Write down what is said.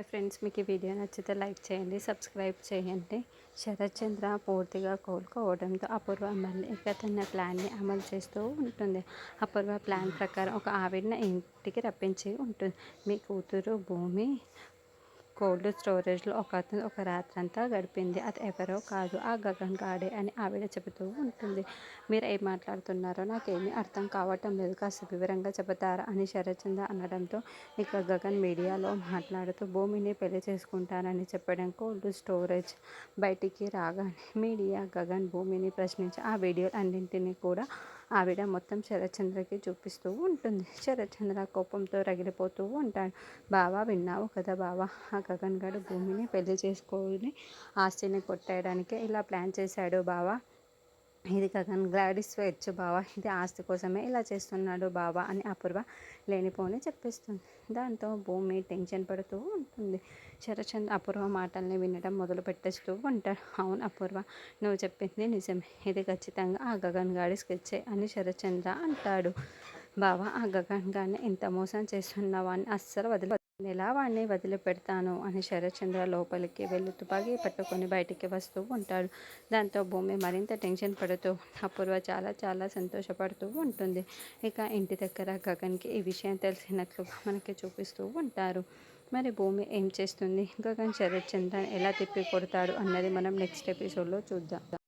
Friends మీకు ఈ video నచ్చితే లైక్ చేయండి సబ్స్క్రైబ్ చేయండి. శరత్చంద్ర పూర్తిగా కోలుకోవడంతో అపూర్వ మళ్ళీ తన ప్లాన్ని అమలు చేస్తూ ఉంటుంది. అపూర్వ ప్లాన్ ప్రకారం ఒక ఆవిడని ఇంటికి రప్పించి ఉంటుంది. మీ కూతురు భూమి కోల్డ్ స్టోరేజ్లో ఒక అతను ఒక రాత్రంతా గడిపింది. అది ఎవరో కాదు ఆ గగన్ గాడే అని ఆవిడ చెబుతూ ఉంటుంది. మీరు ఏం మాట్లాడుతున్నారో నాకేమీ అర్థం కావటం లేదు. కాస్త వివరంగా చెబుతారా అని శరత్చంద్ర అనడంతో ఇక గగన్ మీడియాలో మాట్లాడుతూ భూమిని పెళ్ళి చేసుకుంటానని చెప్పడం కోల్డ్ స్టోరేజ్ బయటికి రాగానే మీడియా గగన్ భూమిని ప్రశ్నించి ఆ వీడియో అన్నింటినీ కూడా ఆవిడ మొత్తం శరత్చంద్రకి చూపిస్తూ ఉంటుంది. శరత్చంద్ర కోపంతో రగిలిపోతూ ఉంటాడు. బావా విన్నావు కదా బావా ఆ గగన్ గడు భూమిని పెళ్ళి చేసుకొని ఆస్తిని కొట్టేయడానికి ఇలా ప్లాన్ చేశాడు బావా. ఇది గగన్ గ్లాడిస్ స్వేచ్ఛ బావా. ఇది ఆస్తి కోసమే ఇలా చేస్తున్నాడు బావా అని అపూర్వ లేనిపోని చెప్పిస్తుంది. దాంతో భూమి టెన్షన్ పడుతూ ఉంటుంది. శరచంద్ర అపూర్వ మాటల్ని వినడం మొదలు పెట్టేస్తూ ఉంటాడు. అవును అపూర్వ నువ్వు చెప్పింది నిజమే. ఇది ఖచ్చితంగా ఆ గగన్ గాడి స్కెచ్చే అని శరచంద్ర అంటాడు. బావా ఆ గగన్ గారిని ఇంత మోసం చేస్తున్నావా అని అస్సలు వదిలి ఎలా వాడిని వదిలిపెడతాను? అని శరత్చంద్ర లోపలికి వెళ్ళి తుపాకీ పట్టుకొని బయటికి వస్తూ ఉంటాడు. దాంతో భూమి మరింత టెన్షన్ పడుతూ అపూర్వ చాలా చాలా సంతోషపడుతూ ఉంటుంది. ఇక ఇంటి దగ్గర గగన్కి ఈ విషయం తెలిసినట్లుగా మనకి చూపిస్తూ ఉంటారు. మరి భూమి ఏం చేస్తుంది? గగన్ శరత్చంద్రని ఎలా తిప్పి కొడతాడు అన్నది మనం నెక్స్ట్ ఎపిసోడ్లో చూద్దాం.